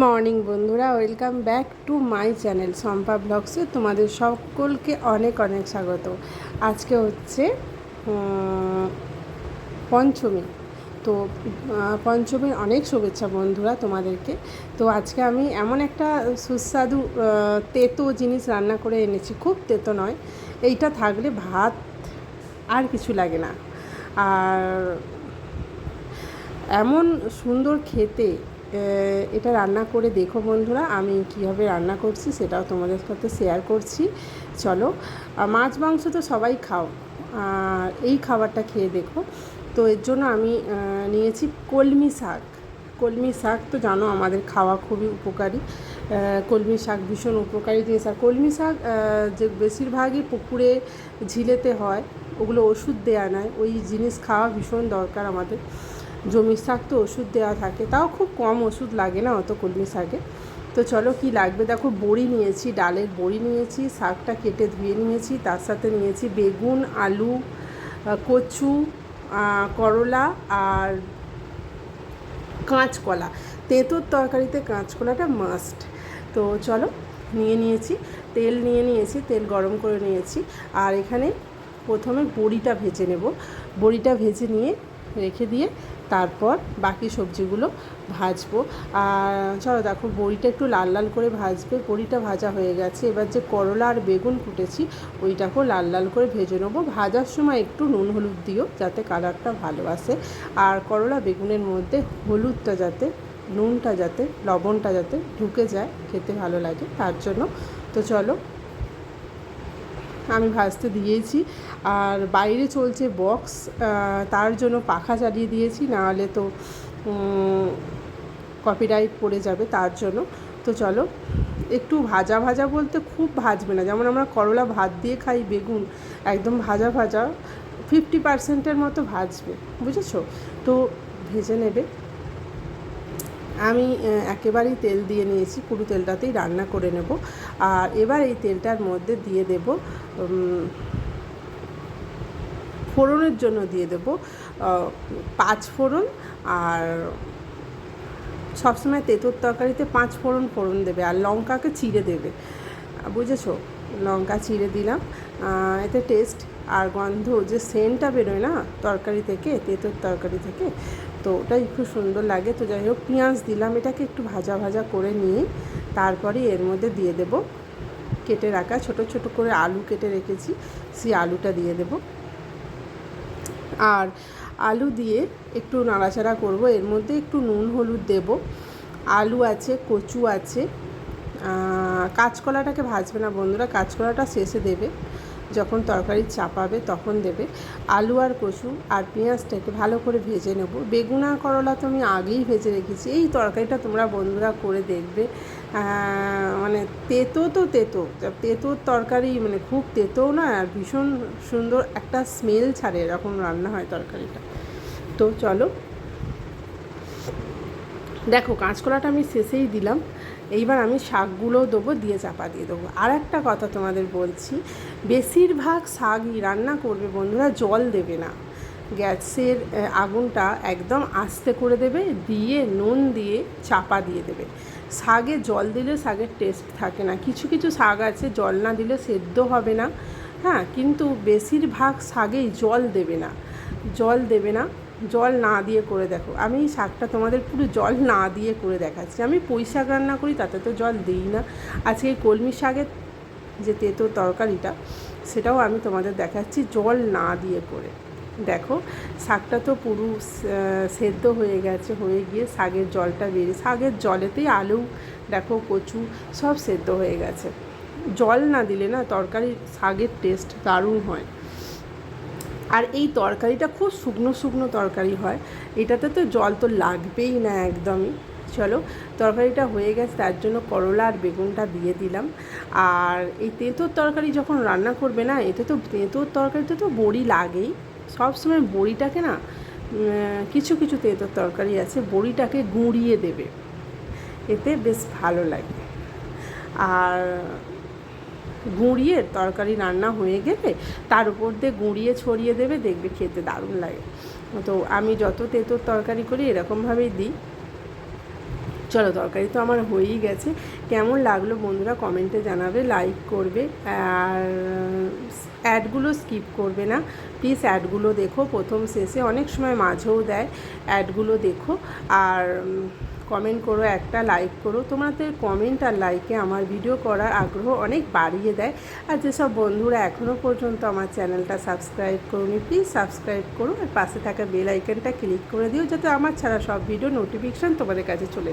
Morning বন্ধুরা, welcome back to my channel Sampa ব্লগসে তোমাদের সকলকে অনেক অনেক স্বাগত। আজকে হচ্ছে পঞ্চমী। তো পঞ্চমীর অনেক শুভেচ্ছা বন্ধুরা তোমাদেরকে। তো আজকে আমি এমন একটা সুস্বাদু তেতো জিনিস রান্না করে এনেছি, খুব তেতো নয়, এইটা থাকলে ভাত আর কিছু লাগে না। আর এমন সুন্দর খেতে এটা রান্না করে দেখো বন্ধুরা, আমি কীভাবে রান্না করছি সেটাও তোমাদের সাথে শেয়ার করছি। চলো মাছ মাংস তো সবাই খাও এই খাবারটা খেয়ে দেখো। তো এর জন্য আমি নিয়েছি কলমি শাক। কলমি শাক তো জানো আমাদের খাওয়া খুবই উপকারী। কলমি শাক ভীষণ উপকারী জিনিস। আর কলমি শাক যে বেশিরভাগই পুকুরে ঝিলেতে হয়, ওগুলো ওষুধ দেওয়া নয়, ওই জিনিস খাওয়া ভীষণ দরকার আমাদের। জমির শাক তো ওষুধ দেওয়া থাকে। তাও খুব কম ওষুধ লাগে না অত কলমি শাকে। তো চলো কি লাগবে? দেখো বড়ি নিয়েছি, ডালের বড়ি নিয়েছি, শাকটা কেটে ধুয়ে নিয়েছি, তার সাথে নিয়েছি বেগুন, আলু কচু করলা আর কাঁচকলা। তেঁতুর তরকারিতে কাঁচকলাটা মাস্ট তো চলো নিয়ে নিয়েছি, তেল নিয়ে নিয়েছি, তেল গরম করে নিয়েছি আর এখানে প্রথমে বড়িটা ভেজে নেব। বড়িটা ভেজে নিয়ে রেখে দিয়ে তারপর বাকি সবজিগুলো ভাজবো। আর চলো দেখো, বড়িটা একটু লাল লাল করে ভাজবে। বড়িটা ভাজা হয়ে গেছে। এবার যে করলা আর বেগুন কুটেছি, ওইটাকেও লাল লাল করে ভেজে নেব। ভাজার সময় একটু নুন হলুদ দিও, যাতে কালারটা ভালো আসে। আর করলা বেগুনের মধ্যে হলুদটা যাতে, নুনটা যাতে, লবণটা যাতে ঢুকে যায়, খেতে ভালো লাগে। তার জন্য তো চলো আমি ভাজতে দিয়েছি। আর বাইরে চলছে বক্স তার জন্য পাখা চালিয়ে দিয়েছি, নাহলে তো কপিরাইট পড়ে যাবে তার জন্য। তো চলো, একটু ভাজা ভাজা বলতে খুব ভাজবে না। যেমন আমরা করলা ভাত দিয়ে খাই, বেগুন একদম ভাজা ভাজা ফিফটি পার্সেন্টের মতো ভাজবে, বুঝেছ? তো ভেজে নেবে। আমি একেবারেই তেল দিয়ে নিয়েছি, পুরো তেলটাতেই রান্না করে নেব। আর এবার এই তেলটার মধ্যে দিয়ে দেব ফোড়নের জন্য দিয়ে দেব পাঁচ ফোড়ন। আর সবসময় তেঁতুর তরকারিতে পাঁচ ফোড়ন ফোড়ন দেবে, আর লঙ্কাকে চিড়ে দেবে। বুঝেছ? লঙ্কা চিড়ে দিলাম। এতে টেস্ট আর গন্ধ, যে সেন্টটা বেরোয় না তরকারি থেকে, তেঁতুর তরকারি থেকে তো ওটাই খুব সুন্দর লাগে। তো যাই হোক, পেঁয়াজ দিলাম, এটাকে একটু ভাজা ভাজা করে নিয়ে তারপরে এর মধ্যে দিয়ে দেব কেটে রাখা ছোট ছোট করে আলু কেটে রেখেছি, সেই আলুটা দিয়ে দেব। আর আলু দিয়ে একটু নাড়াচাড়া করব, এর মধ্যে একটু নুন, হলুদ দেব। আলু আছে, কচু আছে কাঁচকলাটাকে ভাজবে না বন্ধুরা, কাঁচকলাটা শেষে দেবে। যখন তরকারি চাপাবে তখন দেবে আলু আর কচু আর পেঁয়াজটাকে ভালো করে ভেজে নেব। বেগুন আর করলা তো আমি আগেই ভেজে রেখেছি। এই তরকারিটা তোমরা বন্ধুরা করে দেখবে। মানে তেতো তো তেতো। তেতোর তরকারি মানে খুব তেতো না, আর ভীষণ সুন্দর একটা স্মেল ছাড়ে এরকম রান্না হয় তরকারিটা। তো চলো। দেখো, কাঁচকলাটা আমি শেষেই দিলাম। এইবার আমি শাকগুলোও দেবো, দিয়ে চাপা দিয়ে দেবো। আর একটা কথা তোমাদের বলছি, বেশিরভাগ শাকই রান্না করবে বন্ধুরা জল দেবে না। গ্যাসের আগুনটা একদম আস্তে করে দেবে, দিয়ে নুন দিয়ে চাপা দিয়ে দেবে। শাগে জল দিলে শাকের টেস্ট থাকে না। কিছু কিছু শাক আছে, জল না দিলে সেদ্ধ হবে না। হ্যাঁ কিন্তু বেশিরভাগ শাকেই জল দেবে না। জল দেবে না। জল না দিয়ে করে দেখো। আমি শাকটা তোমাদের পুরো জল না দিয়ে করে দেখাচ্ছি। আমি শাক রান্না করি, তাতে তো জল দিই না। আজকে কলমি শাকের যে তেতো তরকারিটা, সেটাও আমি তোমাদের দেখাচ্ছি জল না দিয়ে করে। দেখো, শাকটা তো পুরো সেদ্ধ হয়ে গেছে, হয়ে গিয়ে শাকের জলটা বেরিয়ে, শাকের জলেতেই আলু, দেখো কচু, সব সেদ্ধ হয়ে গেছে। জল না দিলে না তরকারি শাকের টেস্ট দারুণ হয়। আর এই তরকারিটা খুব শুকনো শুকনো তরকারি হয়। এটাতে তো জল তো লাগবেই না একদমই। চলো, তরকারিটা হয়ে গেছে, তার জন্য করলা আর বেগুনটা দিয়ে দিলাম। আর এই তেঁতোর তরকারি যখন রান্না করবে না, এতে তো তেঁতুর তরকারিতে তো বড়ি লাগেই। সবসময় বড়িটাকে না কিছু কিছু তেঁতুর তরকারি আছে, বড়িটাকে গুঁড়িয়ে দেবে। এতে বেশ ভালো লাগে। আর গুঁড়িয়ে তরকারি রান্না হয়ে গেলে তার উপর দিয়ে গুঁড়িয়ে ছড়িয়ে দেবে, দেখবে খেতে দারুণ লাগে। তো আমি যত তেঁতুর তরকারি করি এরকমভাবেই দিই। চলো, তরকারি তো আমার হয়েই গেছে। কেমন লাগল বন্ধুরা কমেন্টে জানাবে, লাইক করবে আর অ্যাডগুলো স্কিপ করবে না। প্লিজ অ্যাডগুলো দেখো, প্রথম শেষে অনেক সময় মাঝেও দেয় অ্যাডগুলো দেখো। আর কমেন্ট করো, একটা লাইক করো। তোমাদের কমেন্ট আর লাইকে আমার ভিডিও করার আগ্রহ অনেক বাড়িয়ে দেয়। আর যেসব বন্ধুরা এখনও পর্যন্ত আমার চ্যানেলটা সাবস্ক্রাইব করুন প্লিজ সাবস্ক্রাইব করুন আর পাশে থাকা বেল আইকনটা ক্লিক করে দিও, যাতে আমার ছাড়া সব ভিডিও নোটিফিকেশান তোমাদের কাছে চলে